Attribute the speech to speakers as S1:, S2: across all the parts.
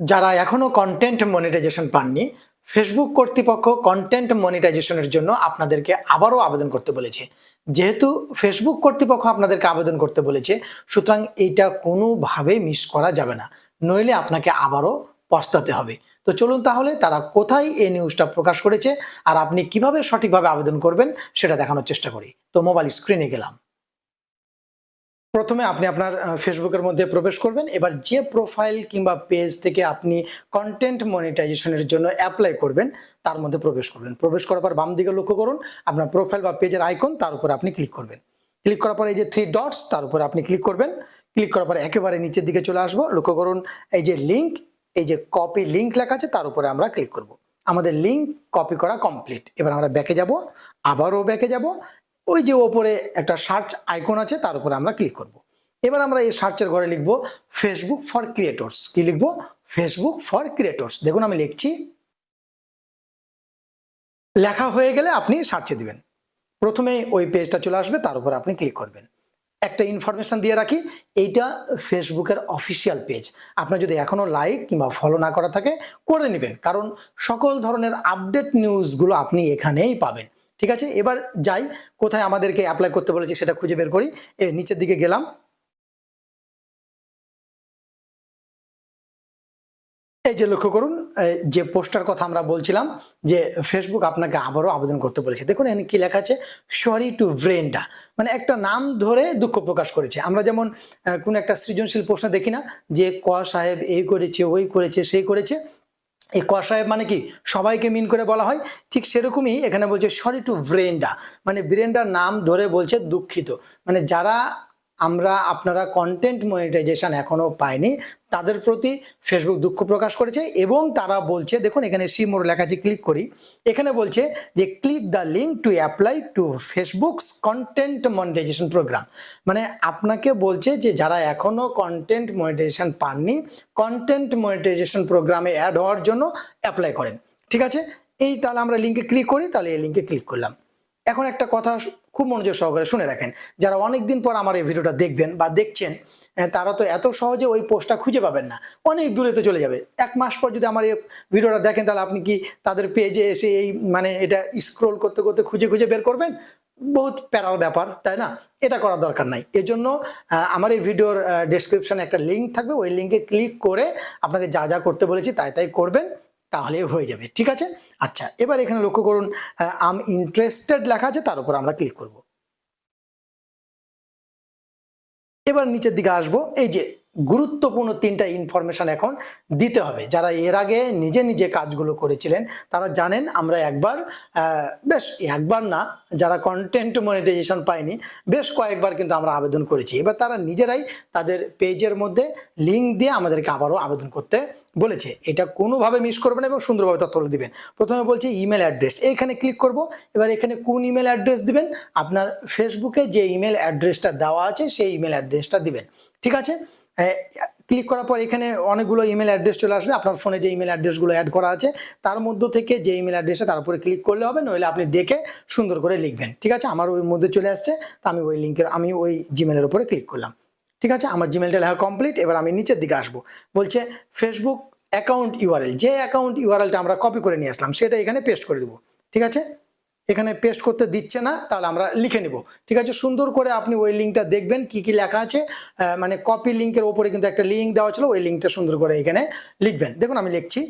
S1: যারা এখনও content monetization পাননি ফেসবুক কর্তৃপক্ষ কন্টেন্ট মনিটাইজেশনের জন্য আপনাদেরকে আবারও আবেদন করতে বলেছে। যেহেতু ফেসবুক কর্তৃপক্ষ আপনাদেরকে আবেদন করতে বলেছে, সুতরাং এইটা কোনোভাবেই মিস করা যাবে না। নইলে আপনাকে আবারও পস্তাতে হবে। তো চলুন তাহলে তারা কোথায় এই নিউজটা প্রকাশ করেছে, আর আপনি কীভাবে সঠিকভাবে আবেদন করবেন, সেটা দেখানোর চেষ্টা করি। তো মোবাইল স্ক্রিনে গেলাম। প্রথমে আপনি আপনার ফেসবুকের মধ্যে প্রবেশ করবেন। এবার যে প্রোফাইল কিংবা পেজ থেকে আপনি কন্টেন্ট মনিটাইজেশনের জন্য অ্যাপ্লাই করবেন, তার মধ্যে প্রবেশ করবেন। প্রবেশ করার পর বাম দিকে লক্ষ্য করুন, আপনার প্রোফাইল বা পেজের আইকন তার উপরে আপনি ক্লিক করবেন। ক্লিক করার পর এই যে থ্রি ডটস তার উপরে আপনি ক্লিক করবেন। ক্লিক করার পর একেবারে নিচের দিকে চলে আসব। লক্ষ্য করুন, এই যে লিঙ্ক এই যে কপি লিঙ্ক লেখা আছে, তার উপরে আমরা ক্লিক করব। আমাদের লিঙ্ক কপি করা কমপ্লিট এবার আমরা ব্যাকে যাব, আবারও ব্যাকে যাব। ওই যে ওপরে একটা সার্চ আইকন আছে, তার উপরে আমরা ক্লিক করব। এবার আমরা এই সার্চের ঘরে লিখব ফেসবুক ফর ক্রিয়েটর্স কি লিখব? ফেসবুক ফর ক্রিয়েটর্স দেখুন আমি লিখছি। লেখা হয়ে গেলে আপনি সার্চে দিবেন। প্রথমে ওই পেজটা চলে আসবে, তার উপর আপনি ক্লিক করবেন। একটা ইনফরমেশন দিয়ে রাখি, এইটা ফেসবুকের অফিসিয়াল পেজ আপনার যদি এখনও লাইক কিংবা ফলো না করা থাকে, করে নেবেন। কারণ সকল ধরনের আপডেট নিউজগুলো আপনি এখানেই পাবেন। ঠিক আছে? এবার যাই, কোথায় আমাদেরকে অ্যাপ্লাই করতে বলেছে সেটা খুঁজে বের করি। এ, নিচের দিকে গেলাম। এই যে লক্ষ্য করুন যে পোস্টার কথা আমরা বলছিলাম, যে ফেসবুক আপনাকে আবারও আবেদন করতে বলেছে। দেখুন, এখানে কি লেখা আছে? সরি টু ব্রেন্ডা মানে একটা নাম ধরে দুঃখ প্রকাশ করেছে। আমরা যেমন কোনো একটা সৃজনশীল প্রশ্ন দেখি না, যে ক সাহেব এই করেছে, ওই করেছে, সেই করেছে। এই কষায় মানে কি? সবাইকে মিন করে বলা হয়। ঠিক সেরকমই এখানে বলছে সরি টু ব্রেন্ডা মানে ব্রেন্ডার নাম ধরে বলছে দুঃখিত। মানে যারা আমরা আপনারা কন্টেন্ট মনিটাইজেশন এখনও পাইনি, তাদের প্রতি ফেসবুক দুঃখ প্রকাশ করেছে এবং তারা বলছে, দেখুন এখানে সি সিমোর লেখা আছে ক্লিক করি। এখানে বলছে যে click the link to apply to Facebook's content monetization program মানে আপনাকে বলছে যে, যারা এখনও কন্টেন্ট মনিটাইজেশন পাননি কন্টেন্ট মনিটাইজেশন প্রোগ্রামে অ্যাড হওয়ার জন্য অ্যাপ্লাই করেন। ঠিক আছে? এই তাহলে আমরা লিঙ্কে ক্লিক করি, তাহলে এই লিঙ্কে ক্লিক করলাম। এখন একটা কথা খুব মনোযোগ সহকারে শুনে রাখেন। যারা অনেক দিন পর আমার এই ভিডিওটা দেখবেন বা দেখছেন তারা তো এত সহজে ওই পোস্টটা খুঁজে পাবেন না। অনেক দূরে তো চলে যাবে। এক মাস পর যদি আমার এই ভিডিওটা দেখেন, তাহলে আপনি কি তাদের পেজে এসে এই মানে এটা স্ক্রোল করতে করতে খুঁজে খুঁজে বের করবেন? বহুত প্যারার ব্যাপার, তাই না? এটা করার দরকার নাই। এজন্য আমার এই ভিডিওর ডেসক্রিপশনে একটা লিঙ্ক থাকবে। ওই লিঙ্কে ক্লিক করে আপনাকে যা যা করতে বলেছি, তাই তাই করবেন। তাহলে হয়ে যাবে, ঠিক আছে? আচ্ছা এবার এখানে লক্ষ্য করুন আম ইন্টারেস্টেড লেখা আছে, তার উপর আমরা ক্লিক করব। এবার নিচের দিকে আসব, এই যে গুরুত্বপূর্ণ তিনটা ইনফরমেশন এখন দিতে হবে। যারা এর আগে নিজে নিজে কাজগুলো করেছিলেন, তারা জানেন আমরা একবার বেশ একবার না, যারা কন্টেন্ট মনিটাইজেশন পায়নি, বেশ কয়েকবার কিন্তু আমরা আবেদন করেছি। এবার তারা নিজেরাই তাদের পেজের মধ্যে লিঙ্ক দিয়ে আমাদেরকে আবারও আবেদন করতে বলেছে। এটা কোনোভাবে মিস করবেন এবং সুন্দরভাবে তথ্য দিবেন। প্রথমে বলছি ইমেল অ্যাড্রেস এখানে ক্লিক করব। এবার এখানে কোন ইমেল অ্যাড্রেস দিবেন? আপনার ফেসবুকে যে ইমেল অ্যাড্রেসটা দেওয়া আছে, সেই ইমেল অ্যাড্রেসটা দিবেন। ঠিক আছে? ক্লিক করার পর এখানে অনেকগুলো ইমেল অ্যাড্রেস চলে আসবে। আপনার ফোনে যে ইমেল অ্যাড্রেসগুলো অ্যাড করা আছে, তার মধ্য থেকে যে ইমেল অ্যাড্রেসটা তার উপরে ক্লিক করলে হবে, নইলে আপনি দেখে সুন্দর করে লিখবেন। ঠিক আছে? আমার ওই মধ্যে চলে আসছে, তা আমি ওই লিঙ্কের আমি ওই জিমেলের উপরে ক্লিক করলাম। ঠিক আছে? আমার জিমেলটা লেখা কমপ্লিট এবার আমি নিচের দিকে আসব। বলছে ফেসবুক অ্যাকাউন্ট ইউআরএল যে অ্যাকাউন্ট ইউআরএলটা আমরা কপি করে নিয়ে আসলাম, সেটা এখানে পেস্ট করে দেবো। ঠিক আছে? এখানে পেস্ট করতে দিচ্ছে না, তাহলে আমরা লিখে নিব। ঠিক আছে? সুন্দর করে আপনি ওই লিঙ্কটা দেখবেন, কি কি লেখা আছে। মানে কপি লিঙ্কের ওপরে কিন্তু একটা লিঙ্ক দেওয়া ছিল, ওই লিঙ্কটা সুন্দর করে এখানে লিখবেন। দেখুন, আমি লিখছি।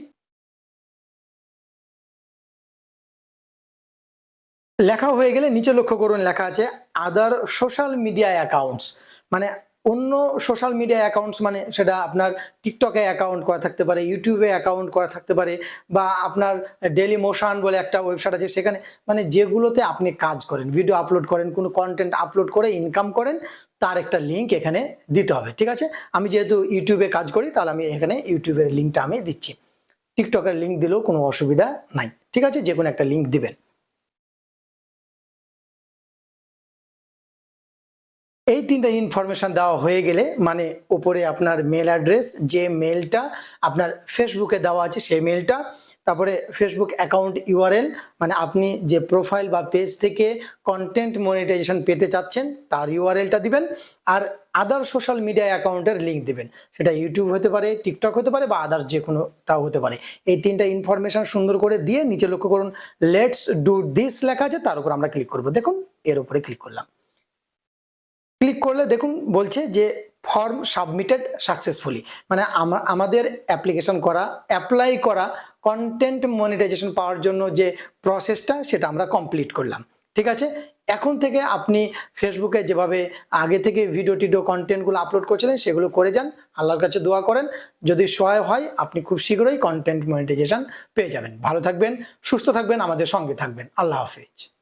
S1: লেখা হয়ে গেলে নিচে লক্ষ্য করুন, লেখা আছে আদার সোশ্যাল মিডিয়া অ্যাকাউন্টস মানে অন্য সোশ্যাল মিডিয়া অ্যাকাউন্টস মানে সেটা আপনার টিকটকে অ্যাকাউন্ট করা থাকতে পারে ইউটিউবে অ্যাকাউন্ট করা থাকতে পারে, বা আপনার ডেলি মোশন বলে একটা ওয়েবসাইট আছে, সেখানে মানে যেগুলোতে আপনি কাজ করেন ভিডিও আপলোড করেন, কোনো কন্টেন্ট আপলোড করে ইনকাম করেন, তার একটা লিঙ্ক এখানে দিতে হবে, ঠিক আছে? আমি যেহেতু ইউটিউবে কাজ করি, তাহলে আমি এখানে ইউটিউবের লিঙ্কটা আমি দিচ্ছি। টিকটকের লিঙ্ক দিলেও কোনো অসুবিধা নাই, ঠিক আছে? যে কোনো একটা লিঙ্ক দিবেন। এই তিনটা ইনফরমেশন দেওয়া হয়ে গেলে মানে উপরে আপনার মেল অ্যাড্রেস যে মেলটা আপনার ফেসবুকে দেওয়া আছে সেই মেলটা তারপরে ফেসবুক অ্যাকাউন্ট ইউআরএল মানে আপনি যে প্রোফাইল বা পেজ থেকে কন্টেন্ট মনিটাইজেশন পেতে চাচ্ছেন, তার ইউআরএলটা দিবেন, আর আদার সোশ্যাল মিডিয়া অ্যাকাউন্টের লিঙ্ক দিবেন। সেটা ইউটিউব হতে পারে টিকটক হতে পারে, বা আদার্স যে কোনোটাও হতে পারে। এই তিনটা ইনফরমেশন সুন্দর করে দিয়ে নিচে লক্ষ্য করুন লেটস ডু দিস লেখা আছে, তার উপর আমরা ক্লিক করব। দেখুন, এর উপরে ক্লিক করলাম। ক্লিক করলে দেখুন বলছে যে ফর্ম সাবমিটেড সাকসেসফুলি মানে আমা- আমাদের অ্যাপ্লিকেশন করা অ্যাপ্লাই করা কন্টেন্ট মনিটাইজেশন পাওয়ার জন্য যে প্রসেসটা সেটা আমরা কমপ্লিট করলাম। ঠিক আছে? এখন থেকে আপনি ফেসবুকে যেভাবে আগে থেকে ভিডিও টিডিও কন্টেন্টগুলো আপলোড করছিলেন, সেগুলো করে যান। আল্লাহর কাছে দোয়া করেন। যদি সহায় হয়, আপনি খুব শীঘ্রই কন্টেন্ট মনিটাইজেশন পেয়ে যাবেন। ভালো থাকবেন, সুস্থ থাকবেন, আমাদের সঙ্গে থাকবেন। আল্লাহ হাফিজ।